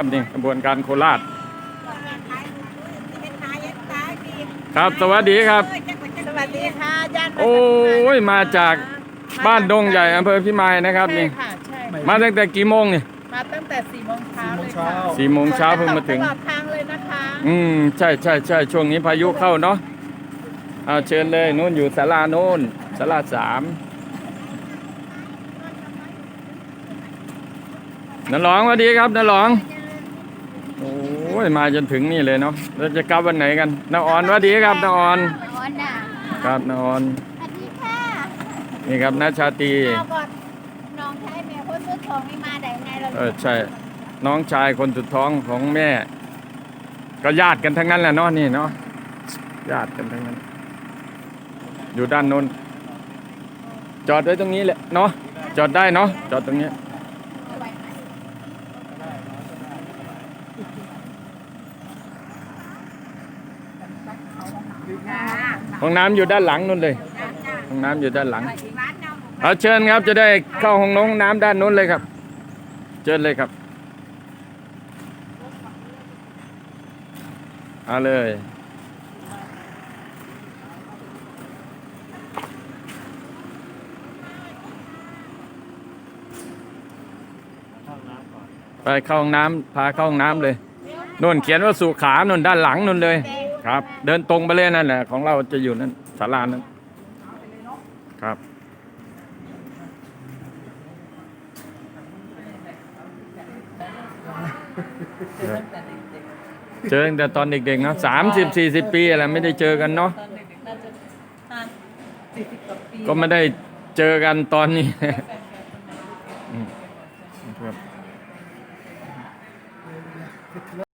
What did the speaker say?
ครับนี่กระบวนการโคราช ครับสวัสดีครับ สวัสดีค่ะญาติโอ้ยมาจากบ้านดงใหญ่อำเภอพิมายนะครับใช่นี่ค่ะใช่มาตั้งแต่กี่โมงนี่มาตั้งแต่4โมงเช้าเลยค่ะสี่โมงเช้าเพิ่งมาถึง ตลอดทางเลยนะคะอืมใช่ใช่ใช่ช่วงนี้พายุเข้าเนาะเอาเชิญเลยนู่นอยู่ศาลาโน่นศาลาสามนันหลองสวัสดีครับนันหลองโอ้ ยมาจนถึงนี่เลยเนาะเราจะกลับวันไหนกันนาออนสวัสดีครับนาออนอ๋อน่ะครับนาออนสวัสดีค่ะนี่ครับนาชาตรีเอาก่อนน้องชายแม่คนสุดท้องนี่มาได้ไงเราเออใช่น้องชายคนสุดท้องของแม่ ก็ญาติกันทั้งนั้นแหละเนาะนี่เนาะญาติกันทั้งนั้น อยู่ด้านโน้นจอดไว้ตรงนี้แหละเนาะจอดได้เนาะจอดตรงนี้ ห้องน้ำอยู่ด้านหลังนู่นเลยห้องน้ำอยู่ด้านหลังเอาเชิญครับจะได้เข้าห้องน้องน้ำด้านนู้นเลยครับ เชิญเลยครับเอาเลยไปเข้าห้องน้ำพาเข้าห้องน้ำเลยนู่นเขียนว่าสุขานู่นด้านหลังนู่นเลย ครับ เดินตรงไปเลยนั่นแหละของเราจะอยู่นั่นศาลานั้นครับเจอตั้งแต่ตอนเด็กๆเนาะสามสิบสี่สิบปีอะไรไม่ได้เจอกันเนาะตอนเด็กๆน่าจะห้าสี่สิบกว่าปีก็ไม่ได้เจอกันตอนนี้ครับ